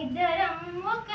ఇద్దరం ఒక